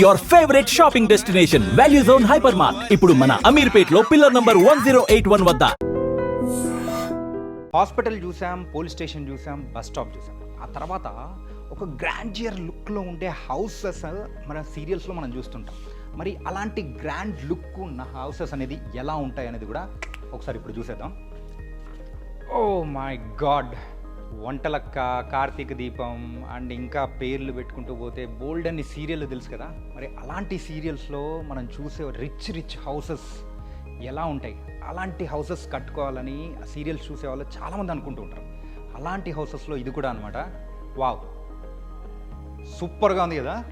Your favourite shopping destination Value Zone Hypermart ఇప్పుడు మన అమీర్పేట్లో pillar number one zero eight one వద్ద. Hospital చూసాం police station చూసాం bus stop చూసాం. ఆ తర్వాత ఒక గ్రాండియర్ లుక్లో ఉండే హౌసెస్ మన సీరియల్స్లో మనం చూస్తుంటాం. మరి అలాంటి గ్రాండ్ లుక్ ఉన్న హౌసెస్ అనేది ఎలా ఉంటాయి అనేది కూడా ఒకసారి ఇప్పుడు చూసేద్దాం. Oh my God. Vantalakka Karthika Deepam and ఇంకా పేర్లు పెట్టుకుంటూ పోతే బోల్డ్ అని సీరియల్ తెలుసు కదా? మరి అలాంటి సీరియల్స్లో మనం చూసే రిచ్ రిచ్ హౌసెస్ ఎలా ఉంటాయి? అలాంటి హౌసెస్ కట్టుకోవాలని ఆ సీరియల్స్ చూసే వాళ్ళు చాలామంది అనుకుంటూ ఉంటారు. అలాంటి హౌసెస్లో ఇది కూడా అనమాట వావ్! సూపర్గా ఉంది కదా?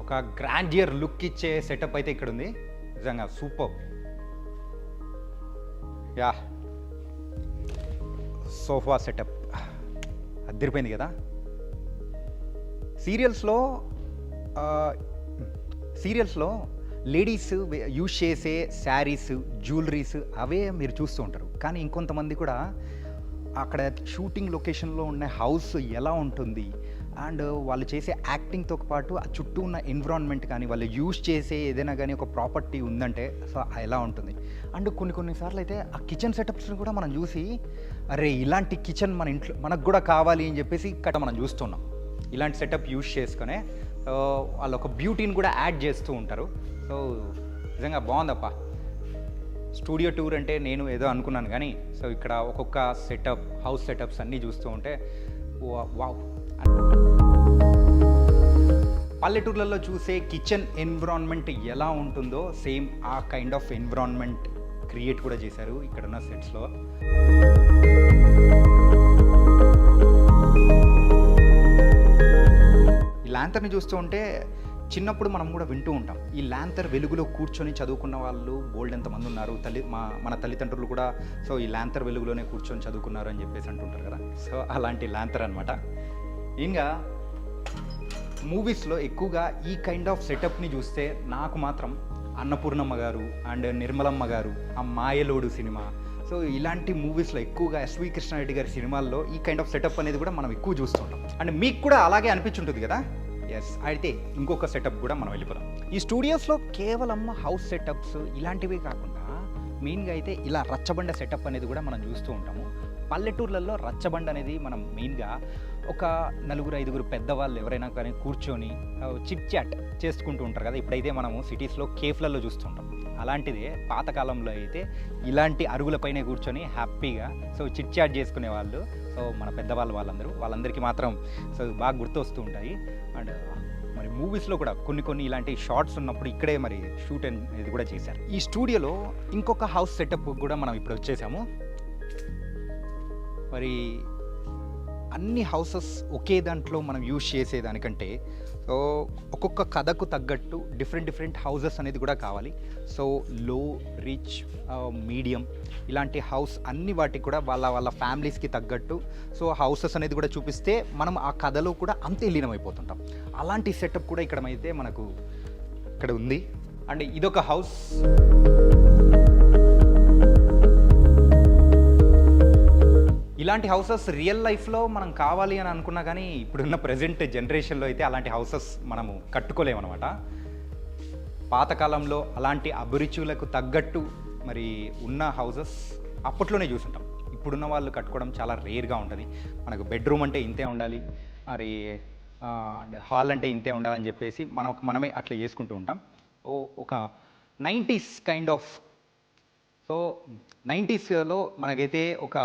ఒక గ్రాండియర్ లుక్ ఇచ్చే సెటప్ అయితే ఇక్కడ ఉంది నిజంగా సూపర్. యా! Sofa setup. అద్దరిపోయింది కదా. సీరియల్స్లో సీరియల్స్లో లేడీస్ యూజ్ చేసే శారీస్ జ్యువెలరీస్ అవే మీరు చూస్తూ ఉంటారు. కానీ ఇంకొంతమంది కూడా అక్కడ షూటింగ్ లొకేషన్లో ఉన్న హౌస్ ఎలా ఉంటుంది అండ్ వాళ్ళు చేసే యాక్టింగ్తో పాటు ఆ చుట్టూ ఉన్న ఎన్విరాన్మెంట్ కానీ వాళ్ళు యూజ్ చేసే ఏదైనా కానీ ఒక ప్రాపర్టీ ఉందంటే సో ఎలా ఉంటుంది. అండ్ కొన్ని కొన్నిసార్లు అయితే ఆ కిచెన్ సెటప్స్ని కూడా మనం చూసి అరే ఇలాంటి కిచెన్ మన ఇంట్లో మనకు కూడా కావాలి అని చెప్పేసి ఇక్కడ మనం చూస్తున్నాం. ఇలాంటి సెటప్ యూజ్ చేసుకునే వాళ్ళు ఒక బ్యూటీని కూడా యాడ్ చేస్తూ ఉంటారు. సో నిజంగా బాగుందప్ప. స్టూడియో టూర్ అంటే నేను ఏదో అనుకున్నాను కానీ సో ఇక్కడ ఒక్కొక్క సెటప్ హౌస్ సెటప్స్ అన్నీ చూస్తూ ఉంటే వా- వావ్. పల్లెటూర్లలో చూసే కిచెన్ ఎన్విరాన్మెంట్ ఎలా ఉంటుందో సేమ్ ఆ కైండ్ ఆఫ్ ఎన్విరాన్మెంట్ క్రియేట్ కూడా చేశారు ఇక్కడ ఉన్న సెట్స్లో ఈ ల్యాంతర్ని చూస్తూ ఉంటే చిన్నప్పుడు మనం కూడా వింటూ ఉంటాం. ఈ ల్యాంతర్ వెలుగులో కూర్చొని చదువుకున్న వాళ్ళు బోల్డ్ ఎంతమంది ఉన్నారు? తల్లి మా మన తల్లిదండ్రులు కూడా సో ఈ ల్యాంతర్ వెలుగులోనే కూర్చొని చదువుకున్నారు అని చెప్పేసి అంటుంటారు కదా. సో అలాంటి ల్యాంతర్ అనమాట ఇంకా మూవీస్లో ఎక్కువగా ఈ కైండ్ ఆఫ్ సెటప్ని చూస్తే నాకు మాత్రం అన్నపూర్ణమ్మ గారు అండ్ నిర్మలమ్మ గారు ఆ మాయలోడు సినిమా. సో ఇలాంటి మూవీస్లో ఎక్కువగా ఎస్వి కృష్ణారెడ్డి గారి సినిమాల్లో ఈ కైండ్ ఆఫ్ సెటప్ అనేది కూడా మనం ఎక్కువ చూస్తుంటాం అండ్ మీకు కూడా అలాగే అనిపించుంటుంది కదా? ఎస్ అయితే ఇంకొక సెటప్ కూడా మనం వెళ్ళిపోదాం. ఈ స్టూడియోస్లో కేవలం హౌస్ సెటప్స్ ఇలాంటివి కాకుండా మెయిన్గా అయితే ఇలా రచ్చబండ సెటప్ అనేది కూడా మనం చూస్తూ ఉంటాము. పల్లెటూర్లలో రచ్చబండ అనేది మనం మెయిన్గా ఒక నలుగురు ఐదుగురు పెద్దవాళ్ళు ఎవరైనా కానీ కూర్చొని చిట్ చాట్ చేసుకుంటూ ఉంటారు కదా. ఇప్పుడైతే మనము సిటీస్లో కేఫ్లలో చూస్తుంటాం. అలాంటిదే పాతకాలంలో అయితే ఇలాంటి అరుగులపైనే కూర్చొని హ్యాపీగా సో చిట్ చాట్ చేసుకునే వాళ్ళు సో మన పెద్దవాళ్ళు వాళ్ళందరూ వాళ్ళందరికీ మాత్రం సో బాగా గుర్తొస్తూ ఉంటాయి. అండ్ మరి మూవీస్లో కూడా కొన్ని కొన్ని ఇలాంటి షార్ట్స్ ఉన్నప్పుడు ఇక్కడే మరి షూట్ అనేది కూడా చేశారు. ఈ స్టూడియోలో ఇంకొక హౌస్ సెటప్ కూడా మనం ఇప్పుడు వచ్చేసాము. మరి అన్ని హౌసెస్ ఒకే దాంట్లో మనం యూజ్ చేసేదానికంటే సో ఒక్కొక్క కథకు తగ్గట్టు డిఫరెంట్ డిఫరెంట్ హౌసెస్ అనేది కూడా కావాలి. సో లో రిచ్ మీడియం ఇలాంటి హౌస్ అన్ని వాటికి కూడా వాళ్ళ వాళ్ళ ఫ్యామిలీస్కి తగ్గట్టు సో హౌసెస్ అనేది కూడా చూపిస్తే మనం ఆ కథలో కూడా అంతే లీనమైపోతుంటాం. అలాంటి సెటప్ కూడా ఇక్కడ అయితే మనకు ఇక్కడ ఉంది. అండ్ ఇదొక హౌస్. ఇలాంటి హౌసెస్ రియల్ లైఫ్లో మనం కావాలి అని అనుకున్నా కానీ ఇప్పుడున్న ప్రజెంట్ జనరేషన్లో అయితే అలాంటి హౌసెస్ మనము కట్టుకోలేమన్నమాట. పాతకాలంలో అలాంటి అభిరుచులకు తగ్గట్టు మరి ఉన్న హౌసెస్ అప్పట్లోనే చూసుంటాం. ఇప్పుడున్న వాళ్ళు కట్టుకోవడం చాలా రేర్గా ఉంటుంది. మనకు బెడ్రూమ్ అంటే ఇంతే ఉండాలి. మరి హాల్ అంటే ఇంతే ఉండాలని చెప్పేసి మనం మనమే అట్లా చేసుకుంటూ ఉంటాం. ఓ ఒక నైంటీస్ కైండ్ ఆఫ్ సో నైంటీస్లో మనకైతే ఒక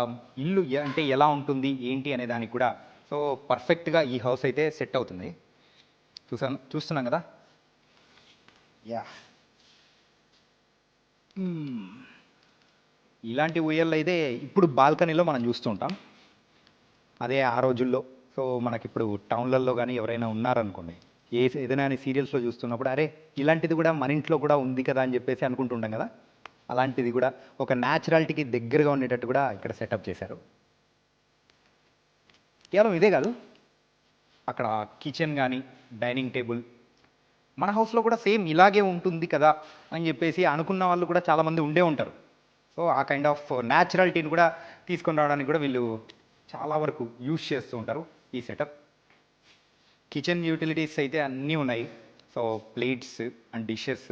ఇల్లు అంటే ఎలా ఉంటుంది ఏంటి అనే దానికి కూడా సో పర్ఫెక్ట్గా ఈ హౌస్ అయితే సెట్ అవుతుంది. చూసాను చూస్తున్నాం కదా? Yeah hmm. ఇలాంటి ఉయ్యల్లో అయితే ఇప్పుడు బాల్కనీలో మనం చూస్తుంటాం అదే ఆ రోజుల్లో. సో మనకి ఇప్పుడు టౌన్లలో కానీ ఎవరైనా ఉన్నారనుకోండి ఏ ఏదైనా సీరియల్స్లో చూస్తున్నప్పుడు అరే ఇలాంటిది కూడా మన ఇంట్లో కూడా ఉంది కదా అని చెప్పేసి అనుకుంటుంటాం కదా? అలాంటిది కూడా ఒక న్యాచురాలిటీకి దగ్గరగా ఉండేటట్టు కూడా ఇక్కడ సెటప్ చేశారు. కేవలం ఇదే కాదు అక్కడ కిచెన్ కానీ డైనింగ్ టేబుల్ మన హౌస్లో కూడా సేమ్ ఇలాగే ఉంటుంది కదా అని చెప్పేసి అనుకున్న వాళ్ళు కూడా చాలామంది ఉండే ఉంటారు. సో ఆ కైండ్ ఆఫ్ న్యాచురాలిటీని కూడా తీసుకొని రావడానికి కూడా వీళ్ళు చాలా వరకు యూజ్ చేస్తూ ఉంటారు ఈ సెటప్. కిచెన్ యూటిలిటీస్ అయితే అన్నీ ఉన్నాయి. సో ప్లేట్స్ అండ్ డిషెస్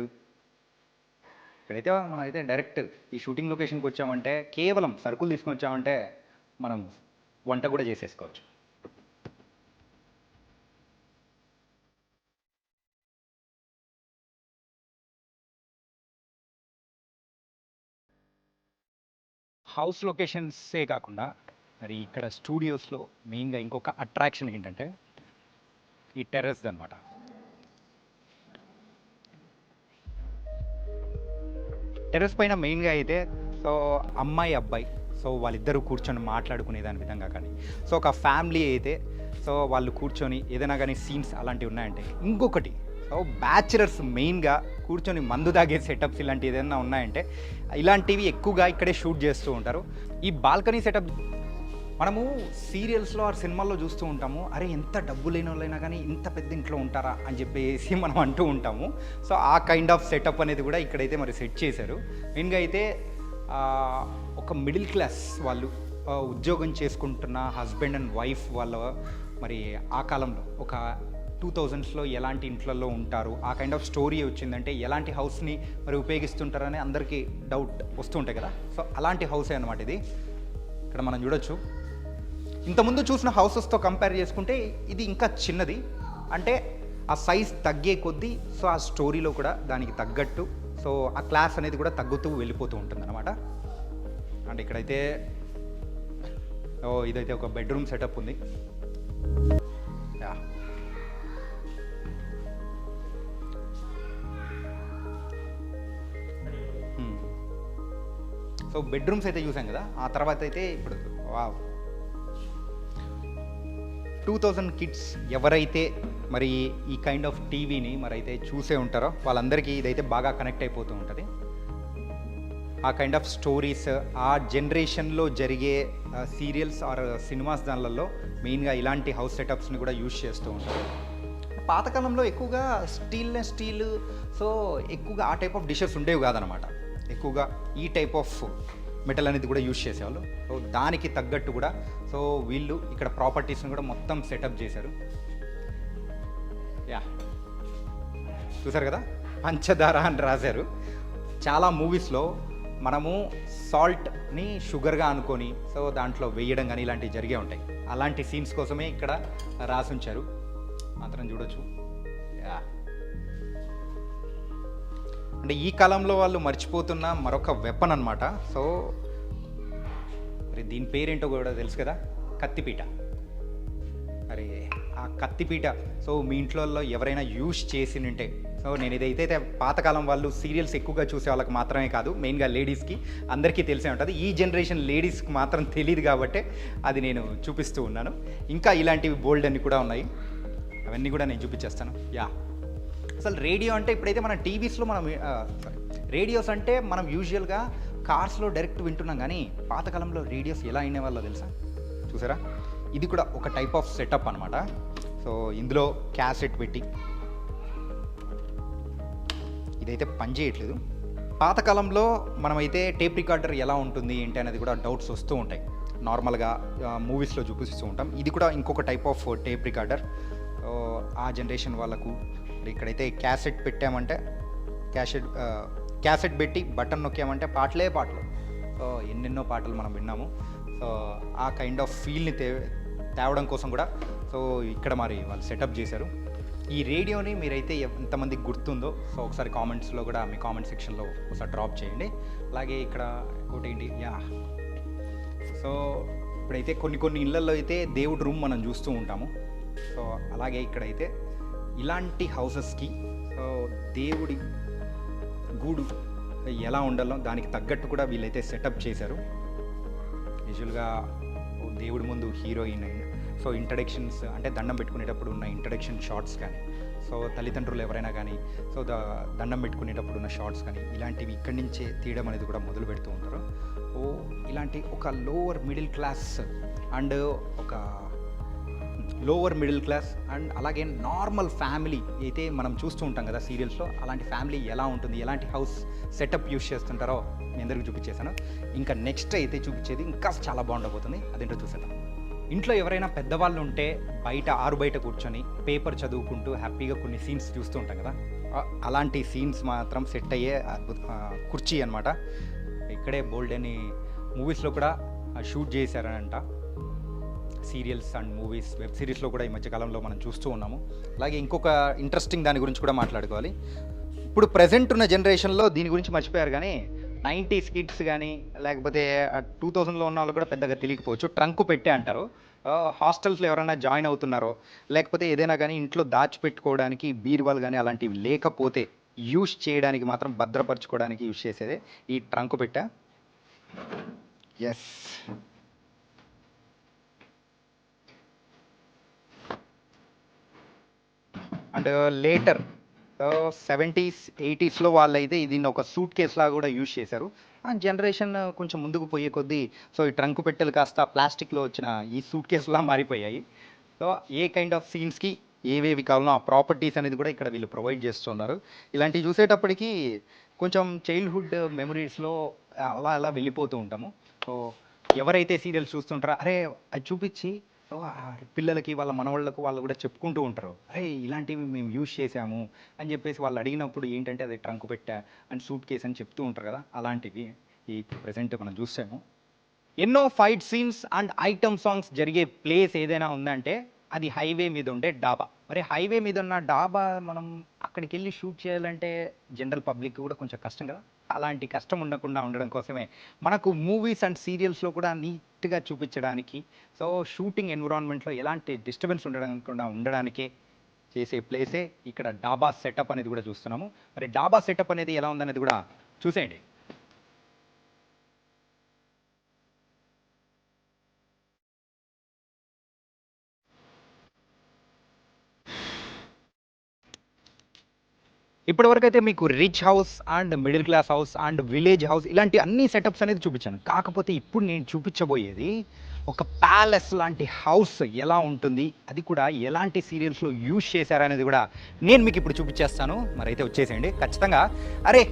ఇక్కడైతే మనం అయితే డైరెక్ట్ ఈ షూటింగ్ లొకేషన్కి వచ్చామంటే కేవలం సరుకులు తీసుకొని వచ్చామంటే మనం వంట కూడా చేసేసుకోవచ్చు. హౌస్ లొకేషన్సే కాకుండా మరి ఇక్కడ స్టూడియోస్లో మెయిన్గా ఇంకొక అట్రాక్షన్ ఏంటంటే ఈ టెర్రస్ అనమాట టెర్రస్ పైన మెయిన్గా అయితే సో అమ్మాయి అబ్బాయి సో వాళ్ళిద్దరూ కూర్చొని మాట్లాడుకునే దాని విధంగా కానీ. సో ఒక ఫ్యామిలీ అయితే సో వాళ్ళు కూర్చొని ఏదైనా కానీ సీన్స్ అలాంటివి ఉన్నాయంటే ఇంకొకటి సో బ్యాచులర్స్ మెయిన్గా కూర్చొని మందు తాగే సెటప్స్ ఇలాంటివి ఏదైనా ఉన్నాయంటే ఇలాంటివి ఎక్కువగా ఇక్కడే షూట్ చేస్తూ ఉంటారు. ఈ బాల్కనీ సెటప్ మనము సీరియల్స్లో ఆ సినిమాల్లో చూస్తూ ఉంటాము. అరే ఎంత డబ్బు లేని వాళ్ళైనా కానీ ఇంత పెద్ద ఇంట్లో ఉంటారా అని చెప్పేసి మనం అంటూ ఉంటాము. సో ఆ కైండ్ ఆఫ్ సెటప్ అనేది కూడా ఇక్కడైతే మరి సెట్ చేశారు. మెయిన్గా అయితే ఒక మిడిల్ క్లాస్ వాళ్ళు ఉద్యోగం చేసుకుంటున్న హస్బెండ్ అండ్ వైఫ్ వాళ్ళ మరి ఆ కాలంలో ఒక టూ థౌజండ్స్లో ఎలాంటి ఇంట్లలో ఉంటారు ఆ కైండ్ ఆఫ్ స్టోరీ వచ్చిందంటే ఎలాంటి హౌస్ని మరి ఉపయోగిస్తుంటారని అందరికీ డౌట్ వస్తుంటాయి కదా. సో అలాంటి హౌసే అనమాట ఇది. ఇక్కడ మనం చూడొచ్చు. ఇంతకుముందు చూసిన హౌసెస్తో కంపేర్ చేసుకుంటే ఇది ఇంకా చిన్నది. అంటే ఆ సైజ్ తగ్గే కొద్దీ సో ఆ స్టోరీలో కూడా దానికి తగ్గట్టు సో ఆ క్లాస్ అనేది కూడా తగ్గుతూ వెళ్ళిపోతూ ఉంటుంది అనమాట అండ్ ఇక్కడైతే ఓ ఇదైతే ఒక బెడ్రూమ్ సెటప్ ఉంది. యా. సో బెడ్రూమ్స్ అయితే చూసాం కదా ఆ తర్వాత అయితే ఇప్పుడు వావ్. టూ థౌజండ్ కిడ్స్ ఎవరైతే మరి ఈ కైండ్ ఆఫ్ టీవీని మరి అయితే చూసే ఉంటారో వాళ్ళందరికీ ఇదైతే బాగా కనెక్ట్ అయిపోతూ ఉంటుంది. ఆ కైండ్ ఆఫ్ స్టోరీస్ ఆ జనరేషన్లో జరిగే సీరియల్స్ ఆర్ సినిమాస్ దానిలలో మెయిన్గా ఇలాంటి హౌస్ సెటప్స్ని కూడా యూజ్ చేస్తూ ఉంటారు. పాతకాలంలో ఎక్కువగా స్టీల్ స్టీల్ సో ఎక్కువగా ఆ టైప్ ఆఫ్ డిషెస్ ఉండేవి కాదనమాట. ఎక్కువగా ఈ టైప్ ఆఫ్ మెటల్ అనేది కూడా యూజ్ చేసేవాళ్ళు. సో దానికి తగ్గట్టు కూడా సో వీళ్ళు ఇక్కడ ప్రాపర్టీస్ని కూడా మొత్తం సెటప్ చేశారు. యా చూసారు కదా? పంచదార అని రాశారు. చాలా మూవీస్లో మనము సాల్ట్ని షుగర్గా అనుకొని సో దాంట్లో వేయడం కానీ ఇలాంటివి జరిగే ఉంటాయి. అలాంటి సీన్స్ కోసమే ఇక్కడ రాసి ఉంచారు మాత్రం చూడొచ్చు. యా అంటే ఈ కాలంలో వాళ్ళు మర్చిపోతున్న మరొక వెపన్ అనమాట సో మరి దీని పేరేంటో కూడా తెలుసు కదా? కత్తిపీట. అరే ఆ కత్తిపీట సో మీ ఇంట్లో ఎవరైనా యూజ్ చేసి ఉంటే సో నేను ఇదైతే పాతకాలం వాళ్ళు సీరియల్స్ ఎక్కువగా చూసే వాళ్ళకి మాత్రమే కాదు మెయిన్గా లేడీస్కి అందరికీ తెలిసే ఉంటుంది. ఈ జనరేషన్ లేడీస్కి మాత్రం తెలియదు కాబట్టి అది నేను చూపిస్తూ ఉన్నాను. ఇంకా ఇలాంటివి బోల్డ్ అన్ని కూడా ఉన్నాయి. అవన్నీ కూడా నేను చూపించేస్తాను. యా. అసలు రేడియో అంటే ఇప్పుడైతే మన టీవీస్లో మనం సారీ రేడియోస్ అంటే మనం యూజువల్గా కార్స్లో డైరెక్ట్ వింటున్నాం కానీ పాతకాలంలో రేడియోస్ ఎలా అయినేవాళ్ళో తెలుసా? చూసారా? ఇది కూడా ఒక టైప్ ఆఫ్ సెటప్ అనమాట సో ఇందులో క్యాసెట్ పెట్టి ఇదైతే పని చేయట్లేదు. పాతకాలంలో మనమైతే టేప్ రికార్డర్ ఎలా ఉంటుంది ఏంటి అనేది కూడా డౌట్స్ వస్తూ ఉంటాయి. నార్మల్గా మూవీస్లో చూపిస్తూ ఉంటాం. ఇది కూడా ఇంకొక టైప్ ఆఫ్ టేప్ రికార్డర్. ఆ జనరేషన్ వాళ్ళకు ఇక్కడైతే క్యాసెట్ పెట్టామంటే క్యాసెట్ క్యాసెట్ పెట్టి బటన్ నొక్కామంటే పాటలే పాటలు. సో ఎన్నెన్నో పాటలు మనం విన్నాము. సో ఆ కైండ్ ఆఫ్ ఫీల్ని తే తేవడం కోసం కూడా సో ఇక్కడ మరి వాళ్ళు సెటప్ చేశారు. ఈ రేడియోని మీరైతే ఎంతమందికి గుర్తుందో సో ఒకసారి కామెంట్స్లో కూడా మీ కామెంట్ సెక్షన్లో ఒకసారి డ్రాప్ చేయండి. అలాగే ఇక్కడ ఇంకోటి ఏంటి? యా. సో ఇప్పుడైతే కొన్ని కొన్ని ఇళ్ళల్లో అయితే దేవుడి రూమ్ మనం చూస్తూ ఉంటాము. సో అలాగే ఇక్కడైతే ఇలాంటి హౌసెస్కి దేవుడి గూడు ఎలా ఉండాలో దానికి తగ్గట్టు కూడా వీళ్ళైతే సెటప్ చేశారు. యూజువల్గా దేవుడి ముందు హీరోయిన్ సో ఇంట్రడక్షన్స్ అంటే దండం పెట్టుకునేటప్పుడు ఉన్న ఇంట్రడక్షన్ షార్ట్స్ కానీ సో తల్లిదండ్రులు ఎవరైనా కానీ సో ద దండం పెట్టుకునేటప్పుడు ఉన్న షార్ట్స్ కానీ ఇలాంటివి ఇక్కడి నుంచే తీయడం అనేది కూడా మొదలు పెడుతూ ఉంటారు. ఓ ఇలాంటి ఒక లోవర్ మిడిల్ క్లాస్ అండ్ ఒక లోవర్ మిడిల్ క్లాస్ అండ్ అలాగే నార్మల్ ఫ్యామిలీ అయితే మనం చూస్తూ ఉంటాం కదా సీరియల్స్లో. అలాంటి ఫ్యామిలీ ఎలా ఉంటుంది? ఎలాంటి హౌస్ సెటప్ యూస్ చేస్తుంటారో మీ అందరికీ చూపించేశాను. ఇంకా నెక్స్ట్ అయితే చూపించేది ఇంకా చాలా బాగుండబోతుంది. అదేంటో చూసేద్దాం. ఇంట్లో ఎవరైనా పెద్దవాళ్ళు ఉంటే బయట ఆరు బయట కూర్చొని పేపర్ చదువుకుంటూ హ్యాపీగా కొన్ని సీన్స్ చూస్తూ ఉంటాం కదా. అలాంటి సీన్స్ మాత్రం సెట్ అయ్యే అద్భుత కుర్చీ అనమాట ఇక్కడే బోల్డ్ అని మూవీస్లో కూడా షూట్ చేశారనంట. సీరియల్స్ అండ్ మూవీస్ వెబ్ సిరీస్లో కూడా ఈ మధ్యకాలంలో మనం చూస్తూ ఉన్నాము. అలాగే ఇంకొక ఇంట్రెస్టింగ్ దాని గురించి కూడా మాట్లాడుకోవాలి. ఇప్పుడు ప్రజెంట్ ఉన్న జనరేషన్లో దీని గురించి మర్చిపోయారు కానీ నైంటీ కిడ్స్ కానీ లేకపోతే టూ థౌజండ్లో ఉన్న వాళ్ళు కూడా పెద్దగా తెలియకపోవచ్చు. ట్రంక్ పెట్టే అంటారు. హాస్టల్స్లో ఎవరైనా జాయిన్ అవుతున్నారో లేకపోతే ఏదైనా కానీ ఇంట్లో దాచిపెట్టుకోవడానికి బీరువాలు కానీ అలాంటివి లేకపోతే యూస్ చేయడానికి మాత్రం భద్రపరచుకోవడానికి యూస్ చేసేదే ఈ ట్రంక్ పెట్ట. ఎస్ అండ్ లేటర్ సెవెంటీస్ ఎయిటీస్లో వాళ్ళైతే దీన్ని ఒక సూట్ కేస్ లాగా కూడా యూజ్ చేశారు. ఆ జనరేషన్ కొంచెం ముందుకు పోయే కొద్దీ సో ఈ ట్రంక్ పెట్టెలు కాస్త ప్లాస్టిక్లో వచ్చిన ఈ సూట్ కేసులా మారిపోయాయి. సో ఏ కైండ్ ఆఫ్ సీన్స్కి ఏవేవి కావాలో ఆ ప్రాపర్టీస్ అనేది కూడా ఇక్కడ వీళ్ళు ప్రొవైడ్ చేస్తున్నారు. ఇలాంటివి చూసేటప్పటికి కొంచెం చైల్డ్హుడ్ మెమరీస్లో అలా అలా వెళ్ళిపోతూ ఉంటాము. సో ఎవరైతే సీరియల్స్ చూస్తుంటారో అరే అది చూపించి పిల్లలకి వాళ్ళ మనవాళ్ళకు వాళ్ళు కూడా చెప్పుకుంటూ ఉంటారు. అరే ఇలాంటివి మేము యూజ్ చేసాము అని చెప్పేసి వాళ్ళు అడిగినప్పుడు ఏంటంటే అది ట్రంక్ పెట్టా అండ్ సూట్ కేస్ అని చెప్తూ ఉంటారు కదా అలాంటివి ఈ ప్రజెంట్ మనం చూసాము. ఎన్నో fight scenes and item songs జరిగే ప్లేస్ ఏదైనా ఉందంటే అది హైవే మీద ఉండే డాబా. మరి హైవే మీద ఉన్న డాబా మనం అక్కడికి వెళ్ళి షూట్ చేయాలంటే జనరల్ పబ్లిక్ కూడా కొంచెం కష్టం కదా. అలాంటి కష్టం ఉండకుండా ఉండడం కోసమే. మనకు మూవీస్ అండ్ సీరియల్స్లో కూడా నీ కరెక్ట్గా చూపించడానికి. సో షూటింగ్ ఎన్విరాన్మెంట్లో ఎలాంటి డిస్టర్బెన్స్ ఉండకుండా ఉండడానికే చేసే ప్లేసే ఇక్కడ డాబా సెటప్ అనేది కూడా చూస్తున్నాము. మరి డాబా సెటప్ అనేది ఎలా ఉందనేది కూడా చూసేయండి. ఇప్పటివరకు అయితే మీకు rich house and middle class house and village house ఇలాంటి అన్ని సెటప్స్ అనేది చూపించాను. కాకపోతే ఇప్పుడు నేను చూపించబోయేది ఒక ప్యాలెస్ లాంటి హౌస్ ఎలా ఉంటుంది అది కూడా ఎలాంటి సీరియల్స్లో యూజ్ చేశారనేది కూడా నేను మీకు ఇప్పుడు చూపించేస్తాను. మరి అయితే వచ్చేసేయండి. ఖచ్చితంగా అరే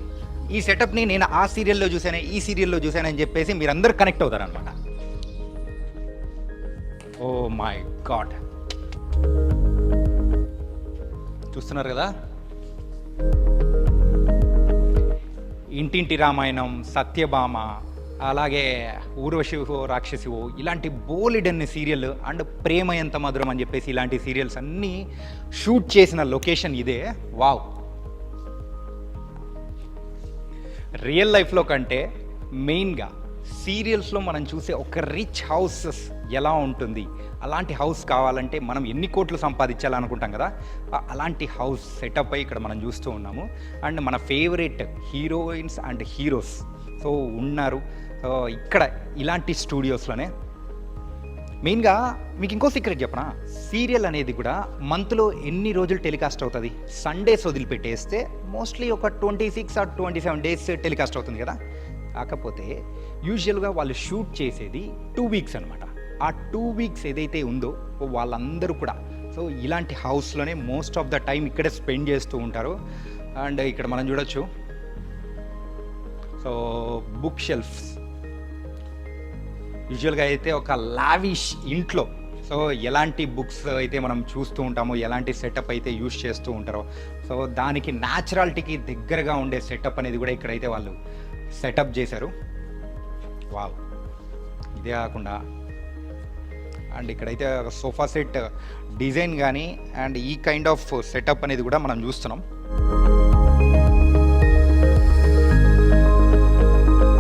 ఈ సెటప్ని నేను ఆ సీరియల్లో చూశాను ఈ సీరియల్లో చూశానని చెప్పేసి మీరందరూ కనెక్ట్ అవుతారనమాట ఓ మై గాడ్ చూస్తున్నారు కదా? ఇంటింటి రామాయణం సత్యభామ అలాగే ఊర్వశివో రాక్షసివో ఇలాంటి బోలిడన్ని సీరియల్ అండ్ ప్రేమ ఎంత మధురం అని చెప్పేసి ఇలాంటి సీరియల్స్ అన్నీ షూట్ చేసిన లొకేషన్ ఇదే. వావ్. రియల్ లైఫ్లో కంటే మెయిన్గా సీరియల్స్లో మనం చూసే ఒక రిచ్ హౌసెస్ ఎలా ఉంటుంది? అలాంటి హౌస్ కావాలంటే మనం ఎన్ని కోట్లు సంపాదించాలనుకుంటాం కదా? అలాంటి హౌస్ సెటప్ అయి ఇక్కడ మనం చూస్తూ ఉన్నాము. అండ్ మన favourite heroines and heroes. So ఉన్నారు. సో ఇక్కడ ఇలాంటి స్టూడియోస్లోనే. మెయిన్గా మీకు ఇంకో సీక్రెట్ చెప్పనా? సీరియల్ అనేది కూడా మంత్లో ఎన్ని రోజులు టెలికాస్ట్ అవుతుంది? సండేస్ వదిలిపెట్టేస్తే మోస్ట్లీ ఒక twenty six or twenty seven days telecast అవుతుంది కదా? కాకపోతే యూజువల్గా వాళ్ళు షూట్ చేసేది టూ వీక్స్ అనమాట ఆ టూ వీక్స్ ఏదైతే ఉందో వాళ్ళందరూ కూడా. సో ఇలాంటి హౌస్లోనే మోస్ట్ ఆఫ్ ద టైం ఇక్కడే స్పెండ్ చేస్తూ ఉంటారు. అండ్ ఇక్కడ మనం చూడొచ్చు. సో బుక్ షెల్ఫ్స్ యూజువల్గా అయితే ఒక లావిష్ ఇంట్లో. సో ఎలాంటి బుక్స్ అయితే మనం చూస్తూ ఉంటామో ఎలాంటి సెటప్ అయితే యూస్ చేస్తూ ఉంటారో. సో దానికి న్యాచురాలిటీకి దగ్గరగా ఉండే సెటప్ అనేది కూడా ఇక్కడైతే వాళ్ళు సెటప్ చేశారు. వావ్ ఇదే కాకుండా అండ్ ఇక్కడైతే సోఫా సెట్ డిజైన్ కానీ అండ్ ఈ కైండ్ ఆఫ్ సెటప్ అనేది కూడా మనం చూస్తున్నాం.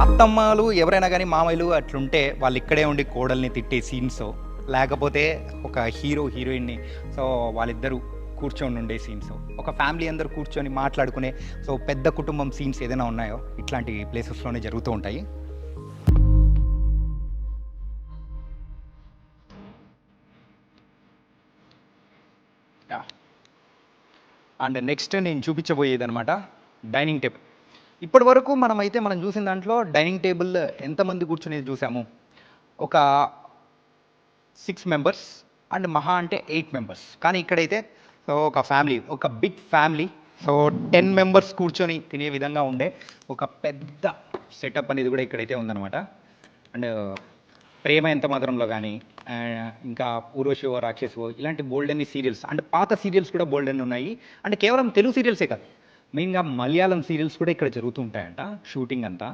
అత్తమ్మలు ఎవరైనా కానీ మామయ్యలు అట్లుంటే వాళ్ళు ఇక్కడే ఉండి కోడల్ని తిట్టే సీన్స్ లేకపోతే ఒక హీరో హీరోయిన్ని సో వాళ్ళిద్దరూ కూర్చొని ఉండే సీన్స్ ఒక ఫ్యామిలీ అందరూ కూర్చొని మాట్లాడుకునే సో పెద్ద కుటుంబం సీన్స్ ఏదైనా ఉన్నాయో ఇట్లాంటి ప్లేసెస్లోనే జరుగుతూ ఉంటాయి. అండ్ నెక్స్ట్ నేను చూపించబోయేది అనమాట డైనింగ్ టేబుల్. ఇప్పటి వరకు మనమైతే మనం చూసిన దాంట్లో డైనింగ్ టేబుల్ ఎంతమంది కూర్చునేది చూసాము? ఒక సిక్స్ మెంబర్స్ అండ్ మహా అంటే ఎయిట్ మెంబర్స్. కానీ ఇక్కడైతే సో ఒక ఫ్యామిలీ ఒక big family. So ten members కూర్చొని తినే విధంగా ఉండే ఒక పెద్ద సెటప్ అనేది కూడా ఇక్కడైతే ఉందన్నమాట. అండ్ ప్రేమ ఎంత మాత్రంలో కానీ ఇంకా ఊర్వశివో రాక్షసివో ఇలాంటి బోల్డెన్ సీరియల్స్ అండ్ పాత సీరియల్స్ కూడా బోల్డెన్ ఉన్నాయి. అంటే కేవలం తెలుగు సీరియల్సే కాదు. మెయిన్గా మలయాళం సీరియల్స్ కూడా ఇక్కడ జరుగుతూ ఉంటాయంట షూటింగ్ అంతా.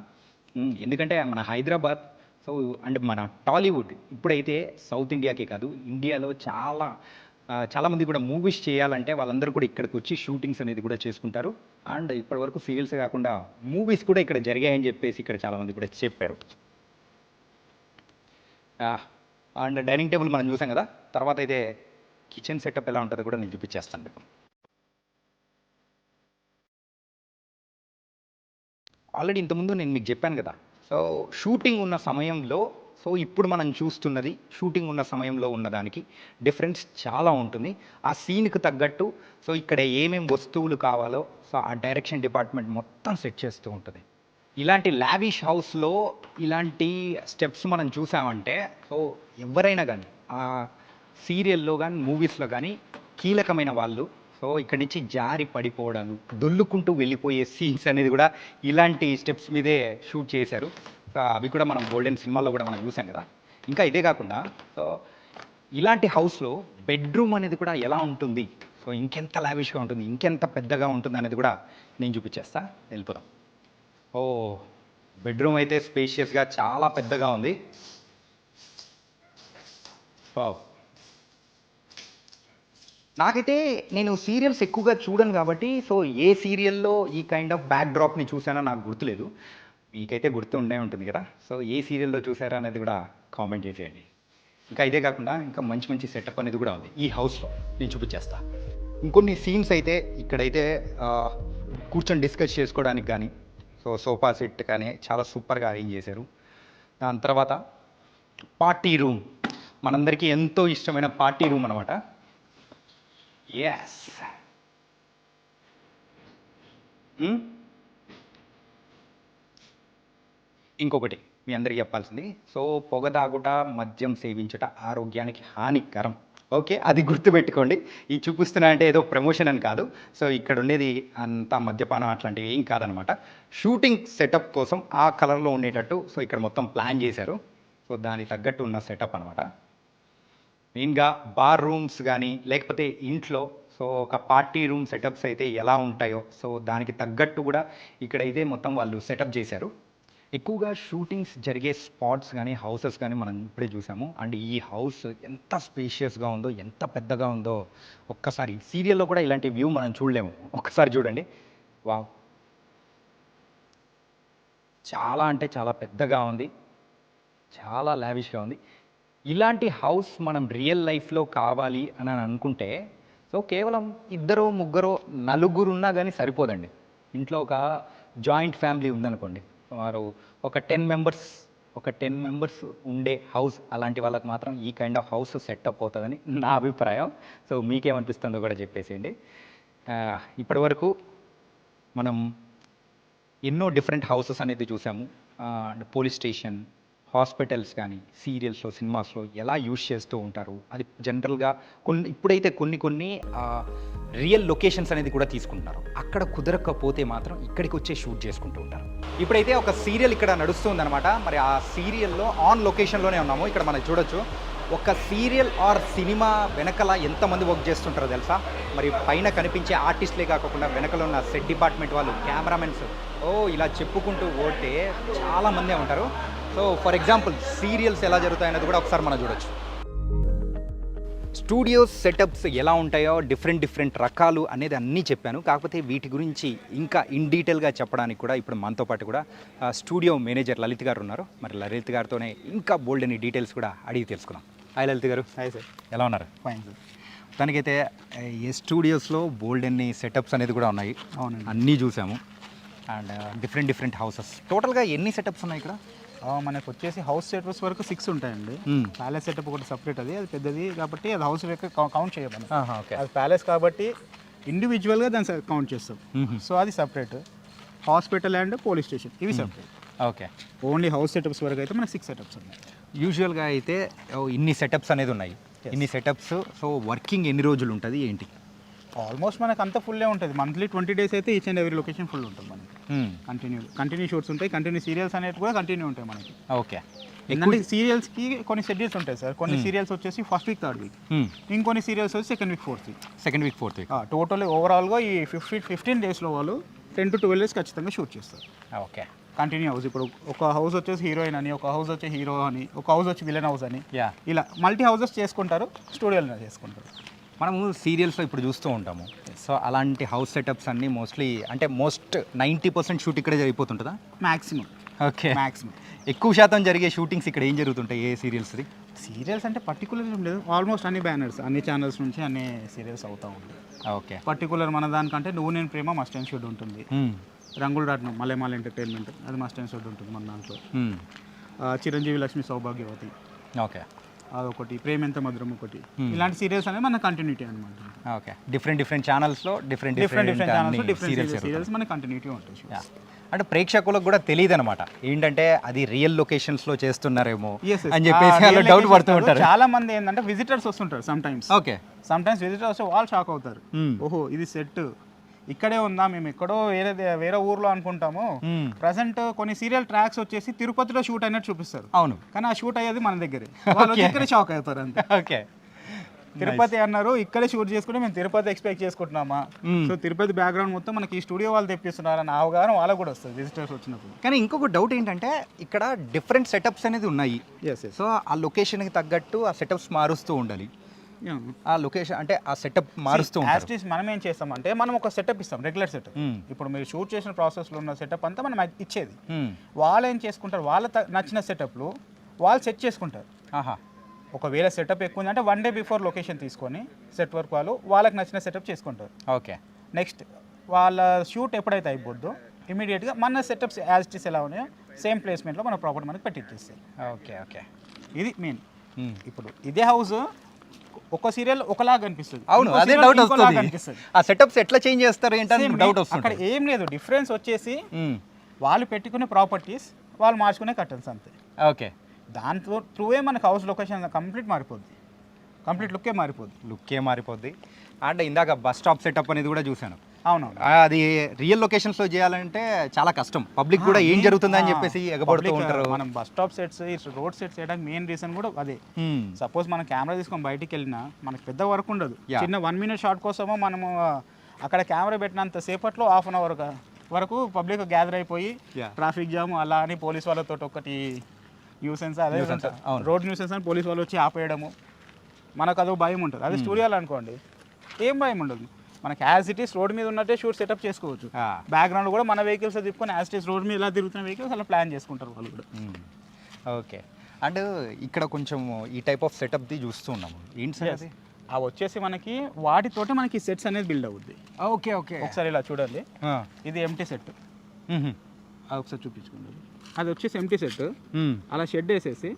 ఎందుకంటే మన హైదరాబాద్ సో అండ్ మన టాలీవుడ్ ఇప్పుడైతే సౌత్ ఇండియాకే కాదు ఇండియాలో చాలా చాలామంది కూడా మూవీస్ చేయాలంటే వాళ్ళందరూ కూడా ఇక్కడికి వచ్చి షూటింగ్స్ అనేది కూడా చేసుకుంటారు. అండ్ ఇప్పటివరకు సీరియల్స్ కాకుండా మూవీస్ కూడా ఇక్కడ జరిగాయని చెప్పేసి ఇక్కడ చాలామంది కూడా చెప్పారు. అండ్ డైనింగ్ టేబుల్ మనం చూసాం కదా తర్వాత అయితే కిచెన్ సెటప్ ఎలా ఉంటుందో కూడా నేను చూపించేస్తాను మీకు. ఆల్రెడీ ఇంతకుముందు నేను మీకు చెప్పాను కదా సో షూటింగ్ ఉన్న సమయంలో సో ఇప్పుడు మనం చూస్తున్నది షూటింగ్ ఉన్న సమయంలో ఉన్నదానికి డిఫరెన్స్ చాలా ఉంటుంది. ఆ సీన్కి తగ్గట్టు సో ఇక్కడ ఏమేమి వస్తువులు కావాలో సో ఆ డైరెక్షన్ డిపార్ట్మెంట్ మొత్తం సెట్ చేస్తూ ఉంటుంది. ఇలాంటి లావిష్ హౌస్లో ఇలాంటి స్టెప్స్ మనం చూసామంటే సో ఎవరైనా కానీ ఆ సీరియల్లో కానీ మూవీస్లో కానీ కీలకమైన వాళ్ళు సో ఇక్కడి నుంచి జారి పడిపోవడం దొల్లుకుంటూ వెళ్ళిపోయే సీన్స్ అనేది కూడా ఇలాంటి స్టెప్స్ మీదే షూట్ చేశారు. సో అవి కూడా మనం గోల్డెన్ సినిమాలో కూడా మనం చూసాం కదా. ఇంకా ఇదే కాకుండా సో ఇలాంటి హౌస్లో బెడ్రూమ్ అనేది కూడా ఎలా ఉంటుంది? సో ఇంకెంత లావిష్గా ఉంటుంది? ఇంకెంత పెద్దగా ఉంటుంది? అనేది కూడా నేను చూపించేస్తా. వెళ్ళిపోదాం. ఓ బెడ్రూమ్ అయితే స్పేషియస్గా చాలా పెద్దగా ఉంది. వావ్. నాకైతే నేను సీరియల్స్ ఎక్కువగా చూడను కాబట్టి సో ఏ సీరియల్లో ఈ కైండ్ ఆఫ్ బ్యాక్ డ్రాప్ని చూసానో నాకు గుర్తులేదు. మీకైతే గుర్తు ఉండే ఉంటుంది కదా. సో ఏ సీరియల్లో చూసారా అనేది కూడా కామెంట్ చేసేయండి. ఇంకా ఇదే కాకుండా ఇంకా మంచి మంచి సెటప్ అనేది కూడా ఉంది. ఈ హౌస్లో నేను చూపించేస్తా. ఇంకొన్ని సీన్స్ అయితే ఇక్కడైతే కూర్చొని డిస్కస్ చేసుకోవడానికి కానీ సో సోఫా సెట్ కానీ చాలా సూపర్గా అరేంజ్ చేశారు. దాని తర్వాత పార్టీ రూమ్. మనందరికీ ఎంతో ఇష్టమైన పార్టీ రూమ్ అనమాట ఎస్ hmm? ఇంకొకటి మీ అందరికీ చెప్పాల్సింది. సో పొగ తాగుట మద్యం సేవించుట ఆరోగ్యానికి హానికరం. ఓకే అది గుర్తుపెట్టుకోండి. ఈ చూపిస్తున్నా అంటే ఏదో ప్రమోషన్ అని కాదు. సో ఇక్కడ ఉండేది అంత మద్యపానం అట్లాంటివి ఏం కాదనమాట. షూటింగ్ సెటప్ కోసం ఆ కలర్లో ఉండేటట్టు సో ఇక్కడ మొత్తం ప్లాన్ చేశారు. సో దానికి తగ్గట్టు ఉన్న సెటప్ అనమాట మెయిన్గా బార్ రూమ్స్ కానీ లేకపోతే ఇంట్లో సో ఒక పార్టీ రూమ్ సెటప్స్ అయితే ఎలా ఉంటాయో సో దానికి తగ్గట్టు కూడా ఇక్కడైతే మొత్తం వాళ్ళు సెటప్ చేశారు. ఎక్కువగా షూటింగ్స్ జరిగే స్పాట్స్ కానీ హౌసెస్ కానీ మనం ఇప్పుడే చూసాము. అండ్ ఈ హౌస్ ఎంత స్పేషియస్గా ఉందో ఎంత పెద్దగా ఉందో ఒక్కసారి సీరియల్లో కూడా ఇలాంటి వ్యూ మనం చూడలేము. ఒక్కసారి చూడండి. వావ్. చాలా అంటే చాలా పెద్దగా ఉంది. చాలా లావిష్గా ఉంది. ఇలాంటి హౌస్ మనం రియల్ లైఫ్లో కావాలి అని అనుకుంటే సో కేవలం ఇద్దరో ముగ్గురో నలుగురు ఉన్నా కానీ సరిపోదండి. ఇంట్లో ఒక జాయింట్ ఫ్యామిలీ ఉందనుకోండి. వారు ఒక టెన్ మెంబర్స్ ఒక టెన్ మెంబర్స్ ఉండే హౌస్ అలాంటి వాళ్ళకి మాత్రం ఈ కైండ్ ఆఫ్ హౌస్ సెటప్ అవుతుందని నా అభిప్రాయం. సో మీకేమనిపిస్తుందో కూడా చెప్పేసేయండి. ఇప్పటి ఇప్పటివరకు మనం ఎన్నో డిఫరెంట్ హౌసెస్ అనేది చూసాము. పోలీస్ స్టేషన్ హాస్పిటల్స్ కానీ సీరియల్స్లో సినిమాస్లో ఎలా యూజ్ చేస్తూ ఉంటారు? అది జనరల్గా కొన్ని ఇప్పుడైతే కొన్ని కొన్ని రియల్ లొకేషన్స్ అనేది కూడా తీసుకుంటున్నారు. అక్కడ కుదరకపోతే మాత్రం ఇక్కడికి వచ్చే షూట్ చేసుకుంటూ ఉంటారు. ఇప్పుడైతే ఒక సీరియల్ ఇక్కడ నడుస్తుందనమాట మరి ఆ సీరియల్లో ఆన్ లొకేషన్లోనే ఉన్నాము. ఇక్కడ మనం చూడొచ్చు. ఒక సీరియల్ ఆర్ సినిమా వెనకల ఎంతమంది వర్క్ చేస్తుంటారో తెలుసా? మరి పైన కనిపించే ఆర్టిస్ట్లే కాకుండా వెనకలో ఉన్న సెట్ డిపార్ట్మెంట్ వాళ్ళు కెమెరామెన్స్ ఓ ఇలా చెప్పుకుంటూ పోతే చాలామందే ఉంటారు. సో ఫర్ ఎగ్జాంపుల్ సీరియల్స్ ఎలా జరుగుతాయనేది కూడా ఒకసారి మనం చూడొచ్చు. స్టూడియో సెటప్స్ ఎలా ఉంటాయో డిఫరెంట్ డిఫరెంట్ రకాలు అనేది అన్నీ చెప్పాను. కాకపోతే వీటి గురించి ఇంకా ఇన్ డీటెయిల్గా చెప్పడానికి కూడా ఇప్పుడు మనతో పాటు కూడా స్టూడియో మేనేజర్ లలిత్ గారు ఉన్నారు. మరి లలిత్ గారితోనే ఇంకా బోల్డ్ అని డీటెయిల్స్ కూడా అడిగి తెలుసుకుందాం. హాయ్ లలిత్ గారు. Hi sir. ఎలా ఉన్నారు? Fine sir. దానికైతే ఏ స్టూడియోస్లో బోల్డ్ అన్ని సెటప్స్ అనేది కూడా ఉన్నాయి. అవునండి. అన్నీ చూసాము. And different different houses. టోటల్గా ఎన్ని సెటప్స్ ఉన్నాయి ఇక్కడ? మనకు వచ్చేసి హౌస్ సెటప్స్ వరకు సిక్స్ ఉంటాయండి. ప్యాలెస్ సెటప్ ఒకటి సపరేట్ అది అది పెద్దది కాబట్టి అది హౌస్ కౌంట్ చేయమని ఓకే అది ప్యాలెస్ కాబట్టి ఇండివిజువల్గా దాన్ని కౌంట్ చేస్తాం. మ్మ్. సో అది separate hospital and police station ఇవి separate okay only house setups వరకు అయితే మనకి సిక్స్ సెటప్స్ ఉన్నాయి. యూజువల్గా అయితే ఇన్ని సెటప్స్ అనేది ఉన్నాయి. ఇన్ని సెటప్స్ సో వర్కింగ్ ఎన్ని రోజులు ఉంటుంది ఏంటి? ఆల్మోస్ట్ మనకు అంత ఫుల్లే ఉంటుంది. మంత్లీ ట్వంటీ డేస్ అయితే each and every location full ఉంటుంది మనకి. కంటిన్యూ కంటిన్యూ షూట్స్ ఉంటాయి. కంటిన్యూ సీరియల్స్ అనేవి కూడా కంటిన్యూ ఉంటాయి మనకి. ఓకే ఏంటంటే సీరియల్స్కి కొన్ని షెడ్యూల్స్ ఉంటాయి సార్. కొన్ని సీరియల్స్ వచ్చేసి ఫస్ట్ వీక్ థర్డ్ వీక్ ఇంకొన్ని సీరియల్స్ వచ్చి second week fourth week second week fourth week total ఓవరాల్గా ఈ ఫిఫ్టీన్ ఫిఫ్టీన్ డేస్లో వాళ్ళు టెన్ టు ట్వెల్వ్ డేస్ ఖచ్చితంగా షూట్ చేస్తారు. ఓకే కంటిన్యూ హౌస్ ఇప్పుడు ఒక హౌస్ వచ్చేసి హీరోయిన్ అని ఒక హౌస్ వచ్చి హీరో అని ఒక హౌస్ వచ్చి విలన్ హౌస్ అని యా ఇలా మల్టీ హౌసెస్ చేసుకుంటారు స్టూడియోలో చేసుకుంటారు. మనము సీరియల్స్లో ఇప్పుడు చూస్తూ ఉంటాము. సో అలాంటి హౌస్ సెటప్స్ అన్నీ మోస్ట్లీ అంటే మోస్ట్ నైంటీ పర్సెంట్ షూట్ ఇక్కడే జరిగిపోతుంటుందా? మ్యాక్సిమం ఓకే మ్యాక్సిమం ఎక్కువ శాతం జరిగే షూటింగ్స్ ఇక్కడ ఏం జరుగుతుంటాయి? ఏ సీరియల్స్ది సీరియల్స్ అంటే పర్టికులర్ ఏం లేదు. ఆల్మోస్ట్ అన్ని బ్యానర్స్ అన్ని ఛానల్స్ నుంచి అన్ని సీరియల్స్ అవుతూ ఉంటాయి. ఓకే పర్టికులర్ మన దానికంటే నువ్వు నేను ప్రేమ మస్ట్ అండ్ షుడ్ ఉంటుంది. రంగుల రాట్నం మలయమాల ఎంటర్టైన్మెంట్ అది మస్ట్ అండ్ షుడ్ ఉంటుంది మన దాంట్లో. ఆ, చిరంజీవి లక్ష్మి సౌభాగ్యవతి. ఓకే అదొకటి ప్రేమ ఎంత మధురం ఒకటి. ఇలాంటి సీరియల్స్ అనేది మన కంటిన్యూటీ అనమాట ఓకే. డిఫరెంట్ డిఫరెంట్ ఛానల్స్లో different different different channels different serials మన కంటిన్యూటీ shows. అంటే ప్రేక్షకులకు కూడా తెలియదు అనమాట ఏంటంటే అది రియల్ లొకేషన్స్లో చేస్తున్నారేమో Yes, yes. అని చెప్పేసి డౌట్ పడుతూ. ఉంటారు. చాలా మంది ఏంటంటే విజిటర్స్ వస్తుంటారు sometimes okay sometimes visitors వస్తే వాళ్ళు షాక్ అవుతారు. ఓహో ఇది సెట్ ఇక్కడే ఉందా మేము ఎక్కడో వేరే వేరే ఊర్లో అనుకుంటాము. ప్రజెంట్ కొన్ని సీరియల్ ట్రాక్స్ వచ్చేసి తిరుపతిలో షూట్ అయినట్టు చూపిస్తారు. అవును. కానీ ఆ షూట్ అయ్యేది మన దగ్గరే. వాళ్ళు ఇక్కడే షాక్ అవుతారు అంతే. ఓకే. తిరుపతి అన్నారు ఇక్కడే షూట్ చేసుకుంటే మేము తిరుపతి ఎక్స్పెక్ట్ చేసుకుంటున్నామా. సో తిరుపతి బ్యాక్గ్రౌండ్ మొత్తం మనకి ఈ స్టూడియో వాళ్ళు తెప్పిస్తున్నారని అవగాహన వాళ్ళకు కూడా వస్తుంది విజిటర్స్ వచ్చినప్పుడు. కానీ ఇంకొక డౌట్ ఏంటంటే ఇక్కడ డిఫరెంట్ సెటప్స్ అనేది ఉన్నాయి. సో ఆ లొకేషన్కి తగ్గట్టు ఆ సెటప్స్ మారుస్తూ ఉండాలి. ఆ లొకేషన్ అంటే ఆ సెటప్ మారుస్తూ యాస్టీస్ మనం ఏం చేస్తామంటే మనం ఒక సెటప్ ఇస్తాం రెగ్యులర్ సెటప్ Hmm. ఇప్పుడు మీరు షూట్ చేసిన ప్రాసెస్లో ఉన్న సెటప్ అంతా మనం ఇచ్చేది. Hmm. వాళ్ళు ఏం చేసుకుంటారు వాళ్ళ నచ్చిన సెటప్లు వాళ్ళు సెట్ చేసుకుంటారు. ఆహా. ఒకవేళ సెటప్ ఎక్కువ ఉందంటే వన్ డే బిఫోర్ లొకేషన్ తీసుకొని సెట్ వర్క్ వాళ్ళు వాళ్ళకి నచ్చిన సెటప్ చేసుకుంటారు. ఓకే నెక్స్ట్ వాళ్ళ షూట్ ఎప్పుడైతే అయిపోద్దో ఇమీడియట్గా మన సెటప్స్ యాజ్ ఇట్ ఇస్ ఎలా ఉన్నాయో సేమ్ ప్లేస్మెంట్లో మన ప్రాపర్టీ మనకి పెట్టిచ్చేస్తాయి ఓకే ఓకే ఇది మెయిన్ ఇప్పుడు ఇదే హౌస్ ఒక సీరియల్ ఒకలాగా కనిపిస్తుంది అవును అదే డౌట్ వస్తుంది. అనిపిస్తుంది. ఆ సెటప్స్ ఎట్లా చేంజ్ చేస్తారు ఏంటని డౌట్ అక్కడ వస్తుంది ఏం లేదు డిఫరెన్స్ వచ్చేసి వాళ్ళు పెట్టుకునే ప్రాపర్టీస్ వాళ్ళు మార్చుకునే కట్టన్స్ అంతే. ఓకే. దాంతో త్రూవే మనకు హౌస్ లొకేషన్ కంప్లీట్ మారిపోద్ది. కంప్లీట్ లుక్కే మారిపోద్ది. లుక్కే మారిపోద్ది. అండ్ ఇందాక బస్ స్టాప్ సెటప్ అనేది కూడా చూశాను. అవునవును ఆ, అది రియల్ లొకేషన్స్లో చేయాలంటే చాలా కష్టం పబ్లిక్ కూడా ఏం జరుగుతుందని చెప్పేసి ఎగబడుతూ ఉంటారు మనం bus stop sets road sets చేయడానికి మెయిన్ రీజన్ కూడా అదే Hmm. సపోజ్ మనం కెమెరా తీసుకొని బయటికి వెళ్ళినా మనకి పెద్ద వర్క్ ఉండదు. చిన్న వన్ మినిట్ షాట్ కోసమో మనము అక్కడ కెమెరా పెట్టినంత సేపట్లో హాఫ్ అన్ అవర్ వరకు పబ్లిక్ గ్యాదర్ అయిపోయి. ట్రాఫిక్ జామ్ అలా అని పోలీస్ వాళ్ళతో ఒకటి న్యూసెన్స్ అదే అవును. రోడ్ న్యూసెన్స్ అని పోలీస్ వాళ్ళు వచ్చి ఆపేయడము మనకు అదో భయం ఉంటుంది Hmm. అదే స్టూడియోలో అనుకోండి ఏం భయం ఉండదు మనకి యాజ్ ఇట్ ఈస్ రోడ్ మీద ఉన్నట్టే షూట్ సెటప్ చేసుకోవచ్చు. బ్యాక్గ్రౌండ్ కూడా మన వెహికల్స్ తిప్పుకొని యాజ్ ఇట్ ఈస్ రోడ్ మీద ఇలా తిరుగుతున్న వెహికల్స్ అలా ప్లాన్ చేసుకుంటారు వాళ్ళు కూడా. ఓకే అండ్ ఇక్కడ కొంచెం ఈ టైప్ ఆఫ్ సెటప్ది చూస్తూ ఉన్నాము ఏంటి అవి వచ్చేసి మనకి వాటితోటి మనకి సెట్స్ అనేది బిల్డ్ అవుద్ది. ఓకే ఓకే ఒకసారి ఇలా చూడండి. ఇది ఎంటీ సెట్ ఒకసారి చూపించుకోండి. అది వచ్చేసి ఎంటీ సెట్ అలా షెడ్ వేసేసి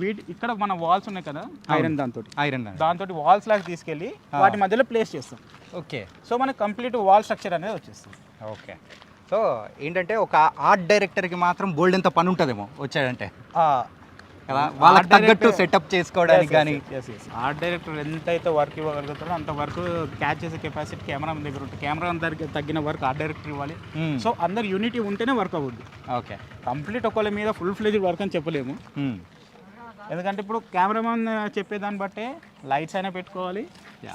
వీటి ఇక్కడ మన వాల్స్ ఉన్నాయి కదా? ఐరన్ దాంతో ఐరన్ దాంతో వాల్స్ లాగా తీసుకెళ్ళి వాటి మధ్యలో ప్లేస్ చేస్తాం. ఓకే. సో మనకి కంప్లీట్ వాల్ స్ట్రక్చర్ అనేది వచ్చేస్తుంది. ఓకే. సో ఏంటంటే ఒక ఆర్ట్ డైరెక్టర్కి మాత్రం బోల్డ్ ఎంత పని ఉంటుందేమో వచ్చాడంటే. కదా? వాళ్ళకి తగ్గట్టు సెటప్ చేసుకోవడానికి కానీ ఆర్ట్ డైరెక్టర్ ఎంత అయితే వర్క్ ఇవ్వగలుగుతారో అంత వర్క్ క్యాచ్ చేసే కెపాసిటీ కెమెరా దగ్గర ఉంటుంది. కెమెరా దగ్గర తగ్గిన వర్క్ ఆర్ట్ డైరెక్టర్ ఇవ్వాలి. సో అందరు యూనిటీ ఉంటేనే వర్క్ అవ్వద్దు ఓకే కంప్లీట్ ఒకళ్ళ మీద ఫుల్ ఫ్లెజ్ వర్క్ అని చెప్పలేము. ఎందుకంటే ఇప్పుడు కెమెరామెన్ చెప్పేదాన్ని బట్టే లైట్స్ అయినా పెట్టుకోవాలి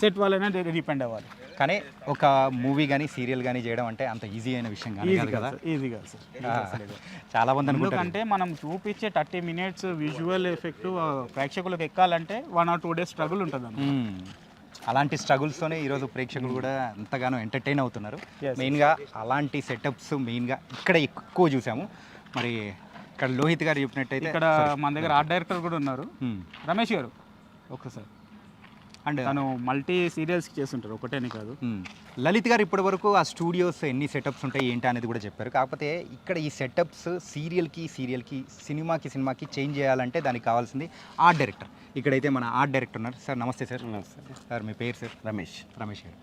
సెట్ వాళ్ళైనా డిపెండ్ అవ్వాలి. కానీ ఒక మూవీ కానీ సీరియల్ కానీ చేయడం అంటే అంత ఈజీ అయిన విషయం కాదు కదా? ఈజీ కాదు సార్ చాలా మంది ఎందుకంటే మనం చూపించే థర్టీ మినిట్స్ విజువల్ ఎఫెక్ట్ ప్రేక్షకులకు ఎక్కాలంటే one or two days struggle ఉంటుంది మ్మ్. అలాంటి స్ట్రగుల్స్తోనే ఈరోజు ప్రేక్షకులు కూడా ఎంతగానో ఎంటర్టైన్ అవుతున్నారు. మెయిన్గా అలాంటి సెటప్స్ మెయిన్గా ఇక్కడ ఎక్కువ చూసాము. మరి ఇక్కడ లోహిత్ గారు చెప్పినట్టయితే ఇక్కడ మన దగ్గర ఆర్ట్ డైరెక్టర్ కూడా ఉన్నారు. మ్మ్. రమేష్ గారు. ఒకసారి అండ్ తను మల్టీ సీరియల్స్ చేస్తుంటారు ఒకటేనే కాదు. మ్మ్. లలిత్ గారు ఇప్పటి వరకు ఆ స్టూడియోస్ ఎన్ని సెటప్స్ ఉంటాయి ఏంటి అనేది కూడా చెప్పారు. కాకపోతే ఇక్కడ ఈ సెటప్స్ సీరియల్కి సీరియల్కి సినిమాకి సినిమాకి చేంజ్ చేయాలంటే దానికి కావాల్సింది ఆర్ట్ డైరెక్టర్ ఇక్కడైతే మన ఆర్ట్ డైరెక్టర్ ఉన్నారు. సార్ నమస్తే సార్ సార్ మీ పేరు సార్ రమేష్. రమేష్ గారు.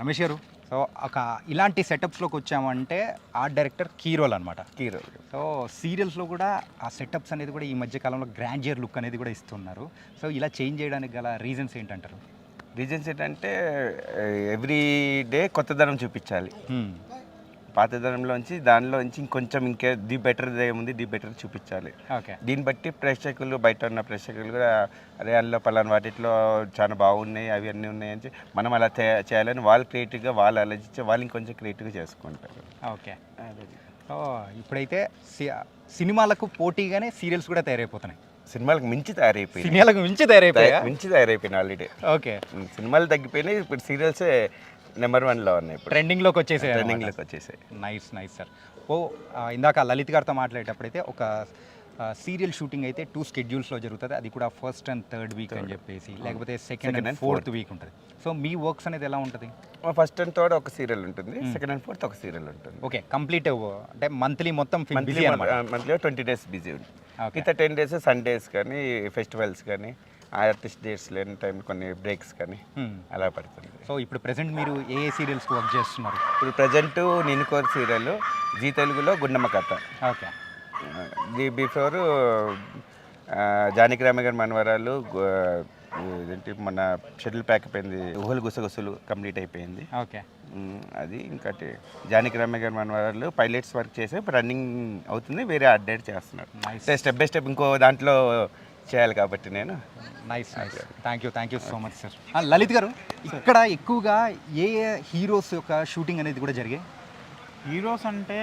రమేష్ గారు సో ఒక ఇలాంటి సెటప్స్లోకి వచ్చామంటే ఆర్ట్ డైరెక్టర్ కీ రోల్ అనమాట కీ రోల్. సో సీరియల్స్లో కూడా ఆ సెటప్స్ అనేది కూడా ఈ మధ్య కాలంలో గ్రాండియర్ లుక్ అనేది కూడా ఇస్తున్నారు. సో ఇలా చేంజ్ చేయడానికి గల రీజన్స్ ఏంటంటారు? రీజన్స్ ఏంటంటే ఎవ్రీ డే కొత్తదనం చూపించాలి. పాతదనంలోంచి దానిలోంచి ఇంకొంచెం ఇంకే ది బెటర్ ఏముంది ది బెటర్ చూపించాలి. ఓకే. దీన్ని బట్టి ప్రేక్షకులు బయట ఉన్న ప్రేక్షకులు కూడా అరే అందులో పలానా వాటిలో చాలా బాగున్నాయి అవి అన్నీ ఉన్నాయి అని చెప్పి మనం అలా చేయాలని వాళ్ళు క్రియేటివ్గా వాళ్ళు ఆలోచించి వాళ్ళు ఇంకొంచెం క్రియేటివ్గా చేసుకుంటారు. ఓకే. ఇప్పుడైతే సినిమాలకు పోటీగానే సీరియల్స్ కూడా తయారైపోతున్నాయి. సినిమాలకు మించి తయారైపోయింది సినిమాలకు మించి తయారైపోయా? మించి తయారైపోయింది ఆల్రెడీ. ఓకే. సినిమాలు తగ్గిపోయినాయి ఇప్పుడు సీరియల్సే నెంబర్ వన్లో ఉన్నాయి ఇప్పుడు. ట్రెండింగ్లోకి వచ్చేసాయి ట్రెండింగ్లోకి వచ్చేసాయి. నైస్ నైస్ సార్ ఓ ఇందాక లలిత్ గారితో మాట్లాడేటప్పుడైతే ఒక సీరియల్ షూటింగ్ అయితే టూ స్కెడ్యూల్స్లో జరుగుతుంది. అది కూడా ఫస్ట్ అండ్ థర్డ్ వీక్ అని చెప్పేసి లేకపోతే సెకండ్ అండ్ ఫోర్త్ వీక్ ఉంటుంది. సో మీ వర్క్స్ అనేది ఎలా ఉంటుంది? ఫస్ట్ అండ్ థర్డ్ ఒక సీరియల్ ఉంటుంది. సెకండ్ అండ్ ఫోర్త్ ఒక సీరియల్ ఉంటుంది. ఓకే కంప్లీట్ అంటే మంత్లీ మొత్తం మంత్లీ ట్వంటీ డేస్ బిజీ ఉంటుంది. మిగతా టెన్ డేస్ సండేస్ కానీ ఫెస్టివల్స్ కానీ ఆర్టిస్ట్ డేట్స్ లేని టైం కొన్ని బ్రేక్స్ కానీ అలా పడుతుంది. సో ఇప్పుడు ప్రెసెంట్ మీరు ఏ ఏ సీరియల్స్కి వర్క్ చేస్తున్నారు? ఇప్పుడు ప్రజెంట్ నేను కోర్ సీరియల్ జీ తెలుగులో Gundamma Katha. Okay the before Janaki Rama గారి మనవరాలు ఇదేంటి మన షెడ్యూల్ ప్యాక్ అయిపోయింది ఊహలు గుసగుసలు కంప్లీట్ అయిపోయింది. ఓకే అది ఇంకటి జానకి రామ గారి మనవరాలు పైలట్స్ వర్క్ చేసి రన్నింగ్ అవుతుంది వేరే అప్డేట్ చేస్తున్నారు. స్టెప్ బై స్టెప్ ఇంకో దాంట్లో చేయాలి కాబట్టి నేను. Nice nice thank you thank you so much sir Lalit గారు ఇక్కడ ఎక్కువగా ఏ ఏ హీరోస్ యొక్క షూటింగ్ అనేది కూడా జరిగాయి? హీరోస్ అంటే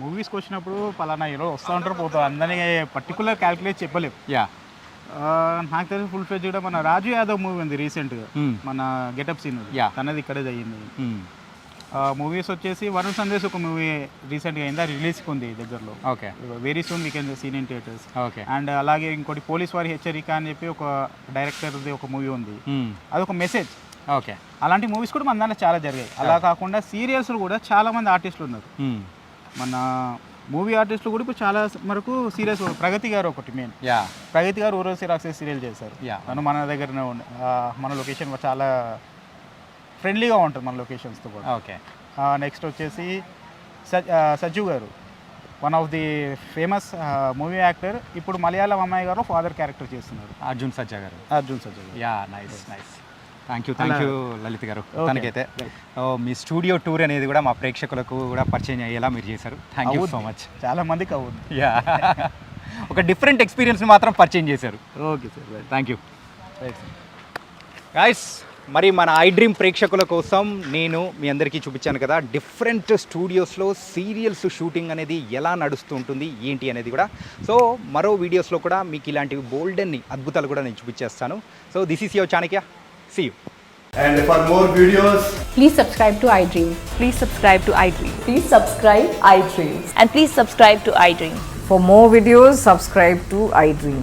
మూవీస్కి వచ్చినప్పుడు పలానా హీరో వస్తూ ఉంటారు పోతారు అందరినీ పర్టికులర్ క్యాల్కులేట్ చెప్పలేము యా ఆ, నాకు తెలిసి ఫుల్ ఫేజ్ కూడా మన రాజు యాదవ్ మూవీ ఉంది రీసెంట్గా Hmm. మన గెటప్ సీన్ Yeah. తనది ఇక్కడే అయ్యింది మూవీస్ వచ్చేసి వరుణ్ సందేశ్ ఒక మూవీ రీసెంట్గా అయిందా. రిలీజ్కి ఉంది దగ్గరలో. Okay. Very soon we can seen in theatres okay. And అలాగే ఇంకోటి పోలీస్ వారి హెచ్చరిక అని చెప్పి ఒక డైరెక్టర్ది ఒక మూవీ ఉంది. అదొక మెసేజ్ ఓకే. అలాంటి మూవీస్ కూడా మన దాంట్లో చాలా జరిగాయి. అలా కాకుండా సీరియల్స్ కూడా చాలా మంది ఆర్టిస్టులు ఉన్నారు. మన మూవీ ఆర్టిస్టులు కూడా ఇప్పుడు చాలా వరకు సీరియల్స్ ప్రగతి గారు ఒకటి మెయిన్ యా ప్రగతి గారు ఊరోసి రాక్షస్ సీరియల్ చేశారు. మన దగ్గరనే ఉండే. మన లొకేషన్ చాలా ఫ్రెండ్లీగా ఉంటుంది మన లొకేషన్స్తో కూడా ఓకే. నెక్స్ట్ వచ్చేసి సజ్ సజ్జు గారు. One of the famous movie actor. ఇప్పుడు మలయాళం అమ్మాయి గారు ఫాదర్ క్యారెక్టర్ చేస్తున్నారు. అర్జున్ సజ్జా గారు. అర్జున్ సజ్జు గారు. Yeah nice nice. Thank you thank you Lalit గారు. తనకైతే. ఓ, మీ స్టూడియో టూర్ అనేది కూడా మా ప్రేక్షకులకు కూడా పరిచయం అయ్యేలా మీరు చేశారు. Thank you so. మచ్ చాలా మందికి అవుతుంది యా. ఒక డిఫరెంట్ ఎక్స్పీరియన్స్ మాత్రం పరిచయం చేశారు. Okay sir thank you guys మరి మన ఐ డ్రీమ్ ప్రేక్షకుల కోసం నేను మీ అందరికీ చూపించాను కదా డిఫరెంట్ స్టూడియోస్లో సీరియల్స్ షూటింగ్ అనేది ఎలా నడుస్తూ ఉంటుంది ఏంటి అనేది కూడా సో మరో వీడియోస్లో కూడా మీకు ఇలాంటివి బోల్డెన్ అద్భుతాలు కూడా నేను చూపించేస్తాను so this is your Chanakya see you And for more videos, Please subscribe to iDream. Please subscribe to iDream. Please subscribe iDreams. And please subscribe to iDream. For more videos, subscribe to iDream.